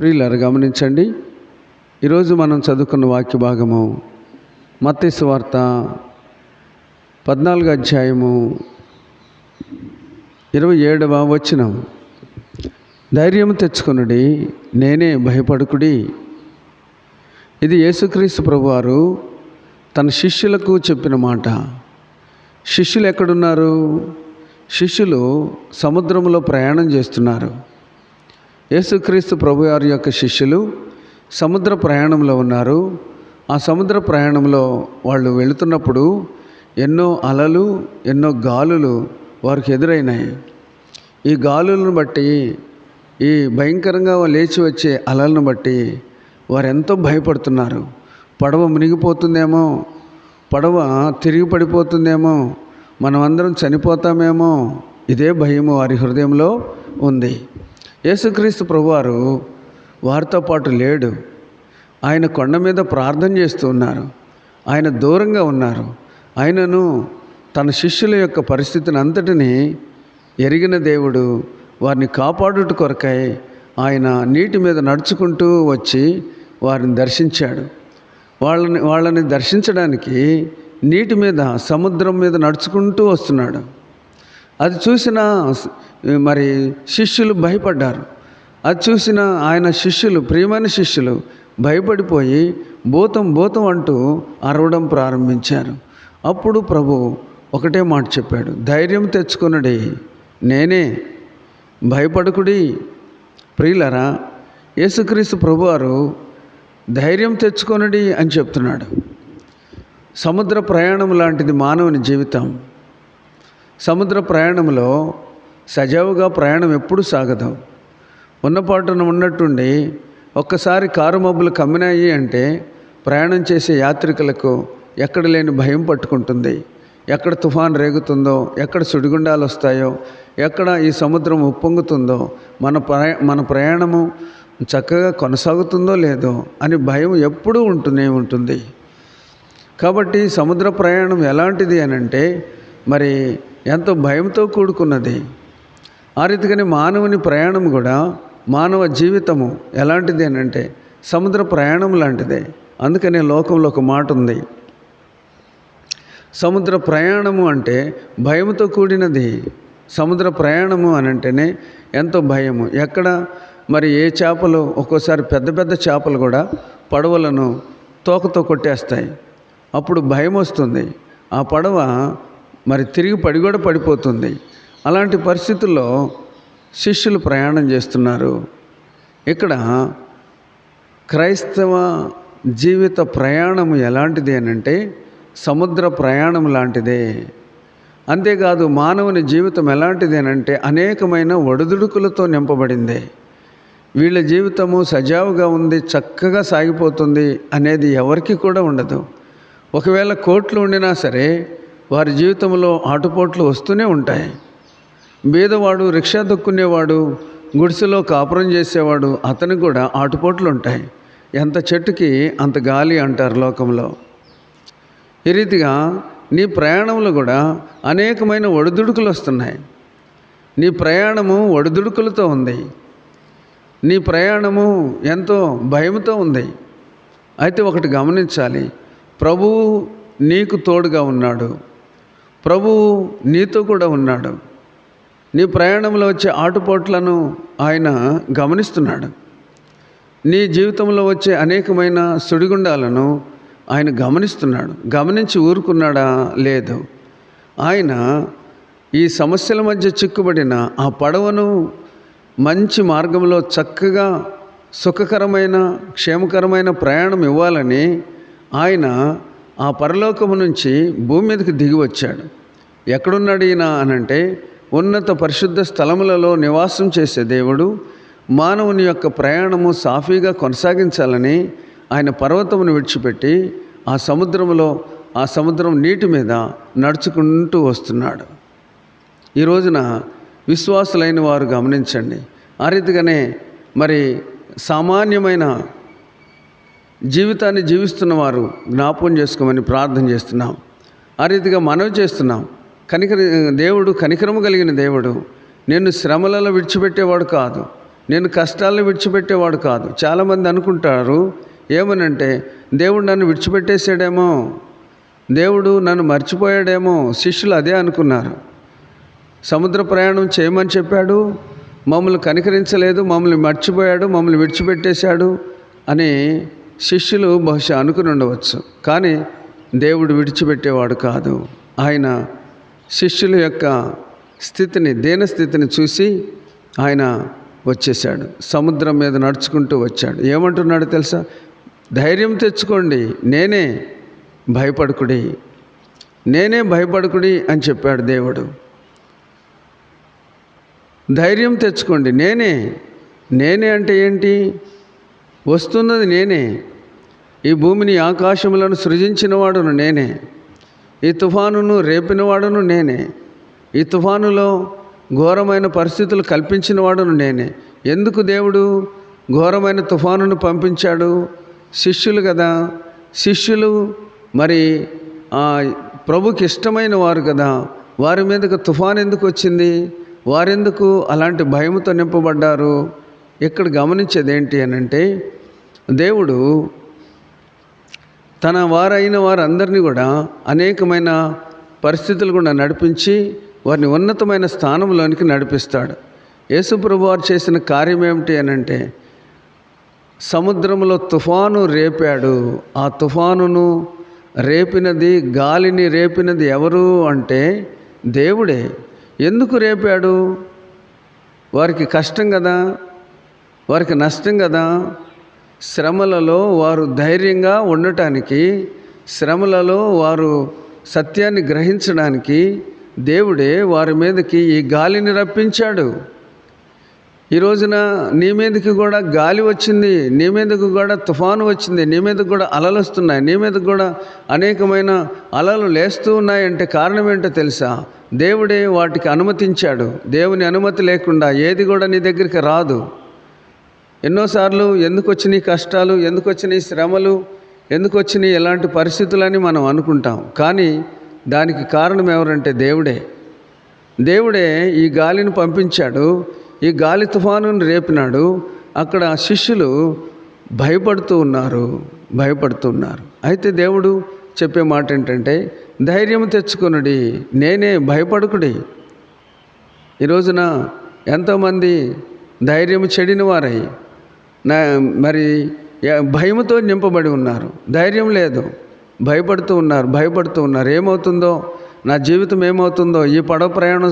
ప్రియులారు గమనించండి. ఈరోజు మనం చదువుకున్న వాక్య భాగము మత్స్సు వార్త పద్నాలుగు అధ్యాయము ఇరవై ఏడవ వచనం. ధైర్యం తెచ్చుకొనుడి నేనే భయపడుకుడి. ఇది యేసుక్రీస్తు ప్రభువారు తన శిష్యులకు చెప్పిన మాట. శిష్యులు ఎక్కడున్నారు? శిష్యులు సముద్రంలో ప్రయాణం చేస్తున్నారు. యేసుక్రీస్తు ప్రభు వారి యొక్క శిష్యులు సముద్ర ప్రయాణంలో ఉన్నారు. ఆ సముద్ర ప్రయాణంలో వాళ్ళు వెళుతున్నప్పుడు ఎన్నో అలలు ఎన్నో గాలులు వారికి ఎదురైనాయి. ఈ గాలులను బట్టి ఈ భయంకరంగా లేచి వచ్చే అలలను బట్టి వారు ఎంతో భయపడుతున్నారు. పడవ మునిగిపోతుందేమో పడవ తిరిగి పడిపోతుందేమో మనమందరం చనిపోతామేమో ఇదే భయము వారి హృదయంలో ఉంది. యేసుక్రీస్తు ప్రభువారు వారితో పాటు లేడు. ఆయన కొండ మీద ప్రార్థన చేస్తూ ఉన్నారు. ఆయన దూరంగా ఉన్నారు. ఆయనను తన శిష్యుల యొక్క పరిస్థితిని అంతటిని ఎరిగిన దేవుడు వారిని కాపాడుట కొరకై ఆయన నీటి మీద నడుచుకుంటూ వచ్చి వారిని దర్శించాడు. వాళ్ళని వాళ్ళని దర్శించడానికి నీటి మీద సముద్రం మీద నడుచుకుంటూ వస్తున్నాడు. అది చూసిన మరి శిష్యులు భయపడ్డారు. అది చూసిన ఆయన శిష్యులు ప్రియమైన శిష్యులు భయపడిపోయి భూతం భూతం అంటూ అరవడం ప్రారంభించారు. అప్పుడు ప్రభు ఒకటే మాట చెప్పాడు ధైర్యం తెచ్చుకున్నడి నేనే భయపడకుడి. ప్రియులరా యేసుక్రీస్తు ప్రభువారు ధైర్యం తెచ్చుకొనడి అని చెప్తున్నాడు. సముద్ర ప్రయాణం లాంటిది మానవుని జీవితం. సముద్ర ప్రయాణంలో సజావుగా ప్రయాణం ఎప్పుడు సాగదు. ఉన్నపాటున ఉన్నట్టుండి ఒక్కసారి కారు మబ్బులు కమ్మినాయి అంటే ప్రయాణం చేసే యాత్రికులకు ఎక్కడ లేని భయం పట్టుకుంటుంది. ఎక్కడ తుఫాన్ రేగుతుందో ఎక్కడ సుడిగుండాలు వస్తాయో ఎక్కడ ఈ సముద్రం ఉప్పొంగుతుందో మన ప్రయా మన ప్రయాణము చక్కగా కొనసాగుతుందో లేదో అని భయం ఎప్పుడూ ఉంటూనే ఉంటుంది. కాబట్టి సముద్ర ప్రయాణం ఎలాంటిది అని అంటే మరి ఎంతో భయంతో కూడుకున్నది. ఆ రీతిగానే మానవుని ప్రయాణం కూడా మానవ జీవితము ఎలాంటిది అని అంటే సముద్ర ప్రయాణం లాంటిదే. అందుకనే లోకంలో ఒక మాట ఉంది. సముద్ర ప్రయాణము అంటే భయంతో కూడినది. సముద్ర ప్రయాణము అని అంటేనే ఎంతో భయము. ఎక్కడ? మరి ఏ చేపలు? ఒక్కోసారి పెద్ద పెద్ద చేపలు కూడా పడవలను తోకతో కొట్టేస్తాయి. అప్పుడు భయం వస్తుంది. ఆ పడవ మరి తిరిగి పడి కూడా పడిపోతుంది. అలాంటి పరిస్థితుల్లో శిష్యులు ప్రయాణం చేస్తున్నారు. ఇక్కడ క్రైస్తవ జీవిత ప్రయాణం ఎలాంటిది అని అంటే సముద్ర ప్రయాణం లాంటిదే. అంతేకాదు మానవుని జీవితం ఎలాంటిది అంటే అనేకమైన ఒడిదుడుకులతో నింపబడింది. వీళ్ళ జీవితము సజావుగా ఉంది చక్కగా సాగిపోతుంది అనేది ఎవరికి కూడా ఉండదు. ఒకవేళ కోట్లు ఉండినా సరే వారి జీవితంలో ఆటుపోట్లు వస్తూనే ఉంటాయి. బీదవాడు రిక్షా దొక్కునేవాడు గుడిసెలో కాపురం చేసేవాడు అతనికి కూడా ఆటుపోట్లు ఉంటాయి. ఎంత చెట్టుకి అంత గాలి అంటారు లోకంలో. ఈ రీతిగా నీ ప్రయాణంలో కూడా అనేకమైన ఒడిదుడుకులు వస్తున్నాయి. నీ ప్రయాణము ఒడిదుడుకులతో ఉంది. నీ ప్రయాణము ఎంతో భయంతో ఉంది. అయితే ఒకటి గమనించాలి. ప్రభువు నీకు తోడుగా ఉన్నాడు. ప్రభువు నీతో కూడా ఉన్నాడు. నీ ప్రయాణంలో వచ్చే ఆటుపోట్లను ఆయన గమనిస్తున్నాడు. నీ జీవితంలో వచ్చే అనేకమైన సుడిగుండాలను ఆయన గమనిస్తున్నాడు. గమనించి ఊరుకున్నాడా? లేదు. ఆయన ఈ సమస్యల మధ్య చిక్కుబడిన ఆ పడవను మంచి మార్గంలో చక్కగా సుఖకరమైన క్షేమకరమైన ప్రయాణం ఇవ్వాలని ఆయన ఆ పరలోకము నుంచి భూమి మీదకి దిగి వచ్చాడు. ఎక్కడున్నాడు ఈయన అనంటే ఉన్నత పరిశుద్ధ స్థలములలో నివాసం చేసే దేవుడు మానవుని యొక్క ప్రయాణము సాఫీగా కొనసాగించాలని ఆయన పర్వతమును విడిచిపెట్టి ఆ సముద్రంలో ఆ సముద్రం నీటి మీద నడుచుకుంటూ వస్తున్నాడు. ఈ రోజున విశ్వాసులైన వారు గమనించండి. ఆ రీతిగానే మరి సామాన్యమైన జీవితాన్ని జీవిస్తున్న వారు జ్ఞాపకం చేసుకోమని ప్రార్థన చేస్తున్నాం. ఆ రీతిగా మనవి చేస్తున్నాం. కనికర దేవుడు కనికరము కలిగిన దేవుడు నేను శ్రమలలో విడిచిపెట్టేవాడు కాదు. నేను కష్టాలను విడిచిపెట్టేవాడు కాదు. చాలామంది అనుకుంటారు ఏమనంటే దేవుడు నన్ను విడిచిపెట్టేసాడేమో దేవుడు నన్ను మర్చిపోయాడేమో శిష్యులు అదే అనుకున్నారు. సముద్ర ప్రయాణం చేయమని చెప్పాడు మమ్మల్ని కనికరించలేదు మమ్మల్ని మర్చిపోయాడు మమ్మల్ని విడిచిపెట్టేశాడు అని శిష్యులు బహుశా అనుకుని ఉండవచ్చు. కానీ దేవుడు విడిచిపెట్టేవాడు కాదు. ఆయన శిష్యుల యొక్క స్థితిని దేన స్థితిని చూసి ఆయన వచ్చేసాడు సముద్రం మీద నడుచుకుంటూ వచ్చాడు. ఏమంటున్నాడు తెలుసా? ధైర్యం తెచ్చుకోండి. నేనే భయపడకుడి. నేనే భయపడకుడి అని చెప్పాడు దేవుడు. ధైర్యం తెచ్చుకోండి. నేనే. నేనే అంటే ఏంటి? వస్తున్నది నేనే. ఈ భూమిని ఆకాశములను సృజించినవాడును నేనే. ఈ తుఫానును రేపినవాడును నేనే. ఈ తుఫానులో ఘోరమైన పరిస్థితులు కల్పించినవాడును నేనే. ఎందుకు దేవుడు ఘోరమైన తుఫానును పంపించాడు? శిష్యులు కదా. శిష్యులు మరి ఆ ప్రభుకి ఇష్టమైన వారు కదా. వారి మీదకు తుఫాన్ ఎందుకు వచ్చింది? వారెందుకు అలాంటి భయంతో నింపబడ్డారు? ఇక్కడ గమనించేది ఏంటి అని అంటే దేవుడు తన వారైన వారందరినీ కూడా అనేకమైన పరిస్థితులు కూడా నడిపించి వారిని ఉన్నతమైన స్థానంలోనికి నడిపిస్తాడు. యేసుప్రభు వారు చేసిన కార్యం ఏమిటి అని అంటే సముద్రంలో తుఫాను రేపాడు. ఆ తుఫానును రేపినది గాలిని రేపినది ఎవరు అంటే దేవుడే. ఎందుకు రేపాడు? వారికి కష్టం కదా? వారికి నష్టం కదా? శ్రమలలో వారు ధైర్యంగా ఉండటానికి శ్రమలలో వారు సత్యాన్ని గ్రహించడానికి దేవుడే వారి మీదకి ఈ గాలిని రప్పించాడు. ఈ రోజున నీ మీదకి కూడా గాలి వచ్చింది నీ మీదకు కూడా తుఫాను వచ్చింది నీ మీదకు కూడా అలలు వస్తున్నాయి నీ మీదకు కూడా అనేకమైన అలలు లేస్తూ ఉన్నాయంటే కారణం ఏంటో తెలుసా? దేవుడే వాటికి అనుమతించాడు. దేవుని అనుమతి లేకుండా ఏది కూడా నీ దగ్గరికి రాదు. ఎన్నోసార్లు ఎందుకు వచ్చినాయి కష్టాలు ఎందుకు వచ్చినాయి శ్రమలు ఎందుకు వచ్చినాయి ఎలాంటి పరిస్థితులని మనం అనుకుంటాం. కానీ దానికి కారణం ఎవరంటే దేవుడే. దేవుడే ఈ గాలిని పంపించాడు ఈ గాలి తుఫానును రేపినాడు అక్కడ శిష్యులు భయపడుతూ ఉన్నారు భయపడుతూ ఉన్నారు. అయితే దేవుడు చెప్పే మాట ఏంటంటే ధైర్యం తెచ్చుకొనుడి నేనే భయపడుకుడి. ఈ రోజున ఎంతోమంది ధైర్యం చెడిన వారై మరి ఎ- భయముతో నింపబడి ఉన్నారు. ధైర్యం లేదు. భయపడుతూ ఉన్నారు భయపడుతూ ఉన్నారు. ఏమవుతుందో నా జీవితం ఏమవుతుందో ఈ పడవ ప్రయాణం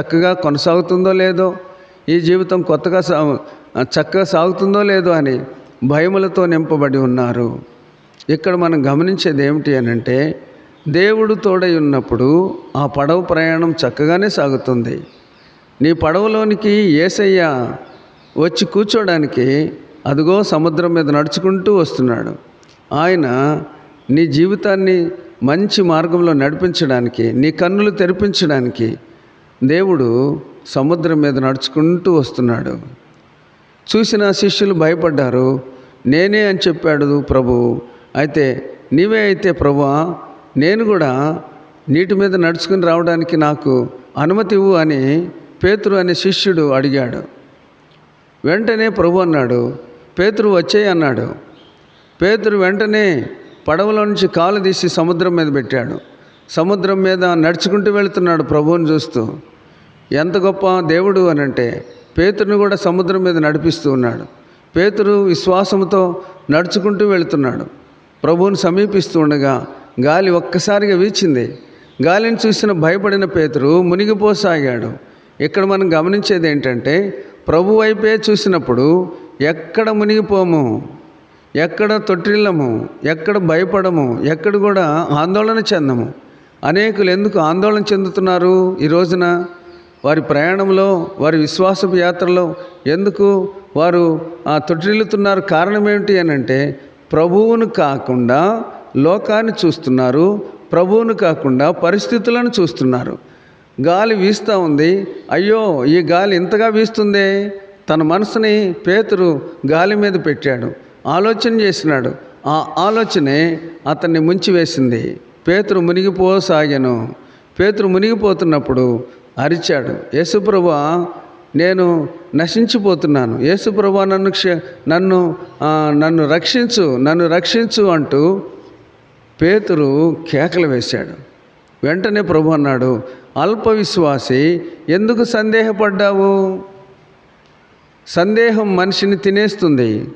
చక్కగా కొనసాగుతుందో లేదో ఈ జీవితం కొత్తగా సా చక్కగా సాగుతుందో లేదో అని భయములతో నింపబడి ఉన్నారు. ఇక్కడ మనం గమనించేది ఏమిటి అని అంటే దేవుడు తోడై ఉన్నప్పుడు ఆ పడవ ప్రయాణం చక్కగానే సాగుతుంది. నీ పడవలోనికి ఏసయ్య వచ్చి కూర్చోడానికి అదిగో సముద్రం మీద నడుచుకుంటూ వస్తున్నాడు. ఆయన నీ జీవితాన్ని మంచి మార్గంలో నడిపించడానికి నీ కన్నులు తెరిపించడానికి దేవుడు సముద్రం మీద నడుచుకుంటూ వస్తున్నాడు. చూసిన శిష్యులు భయపడ్డారు. నేనే అని చెప్పాడు ప్రభు. అయితే నీవే అయితే ప్రభువా నేను కూడా నీటి మీద నడుచుకుని రావడానికి నాకు అనుమతి ఇవ్వు అని పేతురు అనే శిష్యుడు అడిగాడు. వెంటనే ప్రభు అన్నాడు పేతురు వచ్చేయి అన్నాడు. పేతురు వెంటనే పడవలో నుంచి కాలు తీసి సముద్రం మీద పెట్టాడు. సముద్రం మీద నడుచుకుంటూ వెళుతున్నాడు ప్రభువుని చూస్తూ. ఎంత గొప్ప దేవుడు అని అంటే పేతురుని కూడా సముద్రం మీద నడిపిస్తూ ఉన్నాడు. పేతురు విశ్వాసంతో నడుచుకుంటూ వెళుతున్నాడు. ప్రభువుని సమీపిస్తూ ఉండగా గాలి ఒక్కసారిగా వీచింది. గాలిని చూసిన భయపడిన పేతురు మునిగిపోసాగాడు. ఇక్కడ మనం గమనించేది ఏంటంటే ప్రభు వైపే చూసినప్పుడు ఎక్కడ మునిగిపోము? ఎక్కడ తొట్టిల్లము? ఎక్కడ భయపడము? ఎక్కడ కూడా ఆందోళన చెందము. అనేకులు ఎందుకు ఆందోళన చెందుతున్నారు ఈ రోజున? వారి ప్రయాణంలో వారి విశ్వాసపు యాత్రలో ఎందుకు వారు ఆ తొట్టిల్లుతున్నారు కారణం ఏమిటి అని అంటే ప్రభువును కాకుండా లోకాన్ని చూస్తున్నారు ప్రభువును కాకుండా పరిస్థితులను చూస్తున్నారు. గాలి వీస్తూ ఉంది. అయ్యో ఈ గాలి ఇంతగా వీస్తుందే? తన మనసుని పేతురు గాలి మీద పెట్టాడు. ఆలోచన చేసినాడు. ఆ ఆలోచనే అతన్ని ముంచివేసింది. పేతురు మునిగిపోసాగాను. పేతురు మునిగిపోతున్నప్పుడు అరిచాడు. యేసుప్రభు నేను నశించిపోతున్నాను. యేసుప్రభా నన్ను క్ష నన్ను నన్ను రక్షించు నన్ను రక్షించు అంటూ పేతురు కేకలు వేశాడు. వెంటనే ప్రభు అన్నాడు అల్ప విశ్వాసి ఎందుకు సందేహపడ్డావు? సందేహం మనిషిని తినేస్తుంది.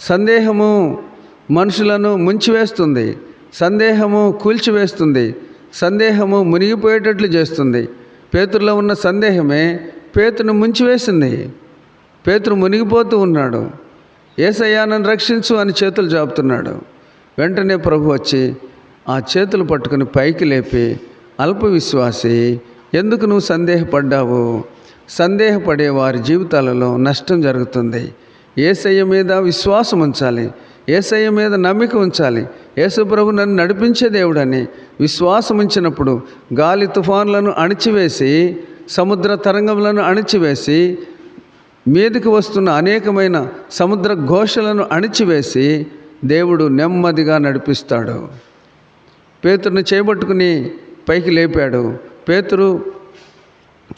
సందేహము మనుషులను ముంచివేస్తుంది. సందేహము కూల్చివేస్తుంది. సందేహము మునిగిపోయేటట్లు చేస్తుంది. పేతుల్లో ఉన్న సందేహమే పేతును ముంచివేసింది. పేతురు మునిగిపోతూ ఉన్నాడు. ఏసయ్యానని రక్షించు అని చేతులు చాపుతున్నాడు వెంటనే ప్రభు వచ్చి ఆ చేతులు పట్టుకుని పైకి లేపి అల్ప విశ్వాసి ఎందుకు నువ్వు సందేహపడ్డావు? సందేహపడే వారి జీవితాలలో నష్టం జరుగుతుంది. ఏసయ్య మీద విశ్వాసం ఉంచాలి. ఏసయ్య మీద నమ్మిక ఉంచాలి. యేసుప్రభు నన్ను నడిపించే దేవుడని విశ్వాసం ఉంచినప్పుడు గాలి తుఫాన్లను అణిచివేసి సముద్ర తరంగములను అణిచివేసి మీదికి వస్తున్న అనేకమైన సముద్ర ఘోషలను అణిచివేసి దేవుడు నెమ్మదిగా నడిపిస్తాడు. పేతురుని చేపట్టుకుని పైకి లేపాడు. పేతురు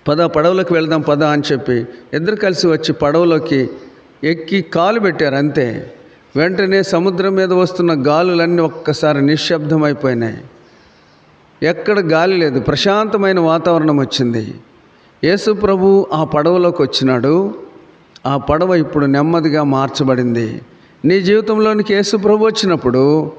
పద పడవలోకి వెళ్దాం పద అని చెప్పి ఇద్దరు కలిసి వచ్చి పడవలోకి ఎక్కి కాలు పెట్టారు అంతే. వెంటనే సముద్రం మీద వస్తున్న గాలులన్నీ ఒక్కసారి నిశ్శబ్దమైపోయినాయి. ఎక్కడ గాలి లేదు ప్రశాంతమైన వాతావరణం వచ్చింది. యేసు ప్రభు ఆ పడవలోకి వచ్చినాడు. ఆ పడవ ఇప్పుడు నెమ్మదిగా మార్చబడింది. నీ జీవితంలోనికి యేసు ప్రభు వచ్చినప్పుడు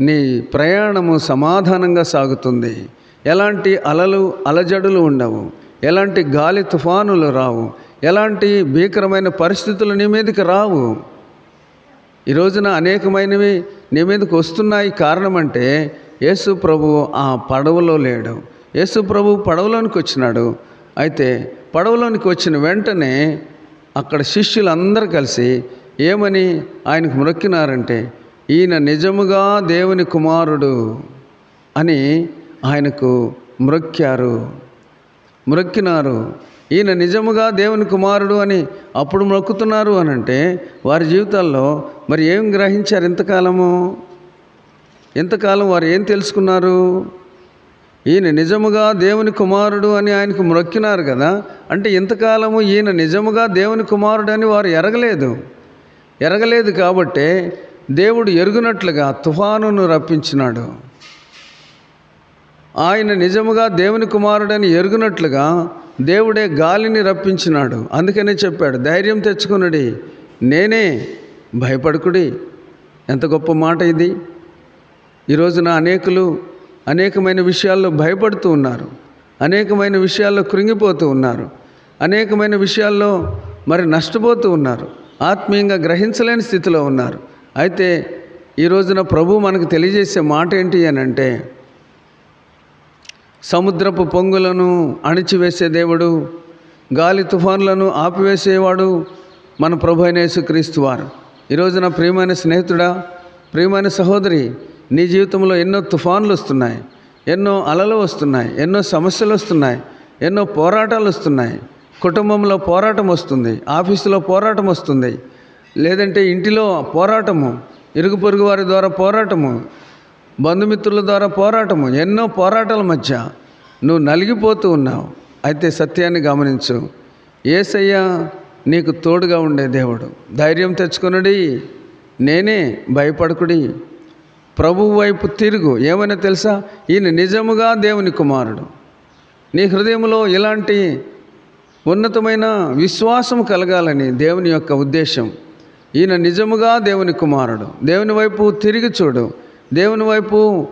నీ ప్రయాణము సమాధానంగా సాగుతుంది. ఎలాంటి అలలు అలజడులు ఉండవు. ఎలాంటి గాలి తుఫానులు రావు ఎలాంటి భీకరమైన పరిస్థితులు నీ మీదకి రావు. ఈ రోజున అనేకమైనవి నీ మీదకి వస్తున్నాయి కారణం అంటే యేసు ప్రభు ఆ పడవలో లేడు. యేసు ప్రభు పడవలోనికి వచ్చినాడు. అయితే పడవలోనికి వచ్చిన వెంటనే అక్కడ శిష్యులందరూ కలిసి ఏమని ఆయనకు మొక్కినారంటే ఈయన నిజముగా దేవుని కుమారుడు అని ఆయనకు మ్రొక్కారు మ్రొక్కినారు. ఈయన నిజముగా దేవుని కుమారుడు అని అప్పుడు మొక్కుతున్నారు అని అంటే వారి జీవితాల్లో మరి ఏం గ్రహించారు ఇంతకాలము? ఇంతకాలం వారు ఏం తెలుసుకున్నారు? ఈయన నిజముగా దేవుని కుమారుడు అని ఆయనకు మ్రొక్కినారు కదా అంటే ఇంతకాలము ఈయన నిజముగా దేవుని కుమారుడు అని వారు ఎరగలేదు. ఎరగలేదు కాబట్టే దేవుడు ఎరుగునట్లుగా తుఫానును రప్పించినాడు. ఆయన నిజముగా దేవుని కుమారుడని ఎరుగునట్లుగా దేవుడే గాలిని రప్పించినాడు. అందుకనే చెప్పాడు ధైర్యం తెచ్చుకున్నది నేనే భయపడకుడి. ఎంత గొప్ప మాట ఇది. ఈ రోజున అనేకులు అనేకమైన విషయాల్లో భయపడుతూ ఉన్నారు అనేకమైన విషయాల్లో కృంగిపోతూ ఉన్నారు అనేకమైన విషయాల్లో మరి నష్టపోతూ ఉన్నారు ఆత్మీయంగా గ్రహించలేని స్థితిలో ఉన్నారు. అయితే ఈ రోజున ప్రభు మనకు తెలియజేసే మాట ఏంటి అని అంటే సముద్రపు పొంగులను అణిచివేసే దేవుడు గాలి తుఫాన్లను ఆపివేసేవాడు మన ప్రభు అయిన యేసుక్రీస్తు వారు. ఈరోజు నా ప్రియమైన స్నేహితుడా ప్రియమైన సహోదరి నీ జీవితంలో ఎన్నో తుఫాన్లు వస్తున్నాయి ఎన్నో అలలు వస్తున్నాయి ఎన్నో సమస్యలు వస్తున్నాయి ఎన్నో పోరాటాలు వస్తున్నాయి. కుటుంబంలో పోరాటం వస్తుంది ఆఫీసులో పోరాటం వస్తుంది లేదంటే ఇంటిలో పోరాటము ఇరుగు పొరుగు వారి ద్వారా పోరాటము బంధుమిత్రుల ద్వారా పోరాటము ఎన్నో పోరాటాల మధ్య నువ్వు నలిగిపోతూ ఉన్నావు. అయితే సత్యాన్ని గమనించు. ఏసయ్య నీకు తోడుగా ఉండే దేవుడు. ధైర్యం తెచ్చుకునడి. నేనే భయపడకుడి. ప్రభువు వైపు తిరుగు. ఏమైనా తెలుసా? ఈయన నిజముగా దేవుని కుమారుడు. నీ హృదయంలో ఇలాంటి ఉన్నతమైన విశ్వాసం కలగాలని దేవుని యొక్క ఉద్దేశం. ఈయన నిజముగా దేవుని కుమారుడు. దేవుని వైపు తిరిగి చూడు. దేవుని వైపు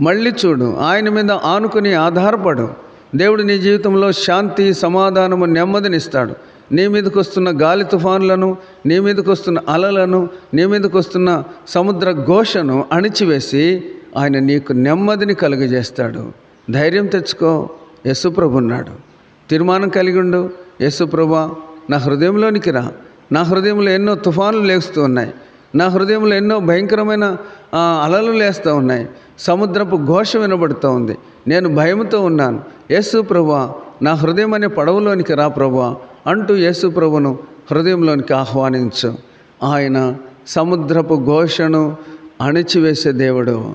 మళ్ళీ చూడు. ఆయన మీద ఆనుకుని ఆధారపడు. దేవుడు నీ జీవితంలో శాంతి సమాధానము నెమ్మదినిస్తాడు. నీ మీదకి వస్తున్న గాలి తుఫానులను నీ మీదకి వస్తున్న అలలను నీ మీదకి వస్తున్న సముద్ర ఘోషను అణిచివేసి ఆయన నీకు నెమ్మదిని కలుగజేస్తాడు. ధైర్యం తెచ్చుకో. యశుప్రభు ఉన్నాడు. తీర్మానం కలిగి ఉండు. నా హృదయంలోనికి రా. నా హృదయంలో ఎన్నో తుఫాన్లు లేస్తూ ఉన్నాయి. నా హృదయంలో ఎన్నో భయంకరమైన అలలు లేస్తూ ఉన్నాయి. సముద్రపు ఘోష వినబడుతూ ఉంది. నేను భయంతో ఉన్నాను. యేసు ప్రభా నా హృదయం అనే పడవలోనికి రా ప్రభా అంటూ యేసు ప్రభును హృదయంలోనికి ఆహ్వానించు. ఆయన సముద్రపు ఘోషను అణిచివేసే దేవుడు.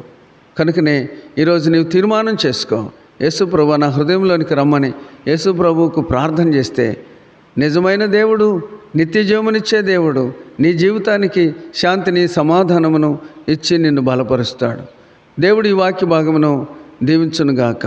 కనుకనే ఈరోజు నీవు తీర్మానం చేసుకో. యేసు ప్రభు నా హృదయంలోనికి రమ్మని. యేసు ప్రభువుకు ప్రార్థన చేస్తే నిజమైన దేవుడు నిత్యజీవమునిచ్చే దేవుడు నీ జీవితానికి శాంతిని సమాధానమును ఇచ్చి నిన్ను బలపరుస్తాడు. దేవుడు ఈ వాక్య భాగమును దీవించునుగాక.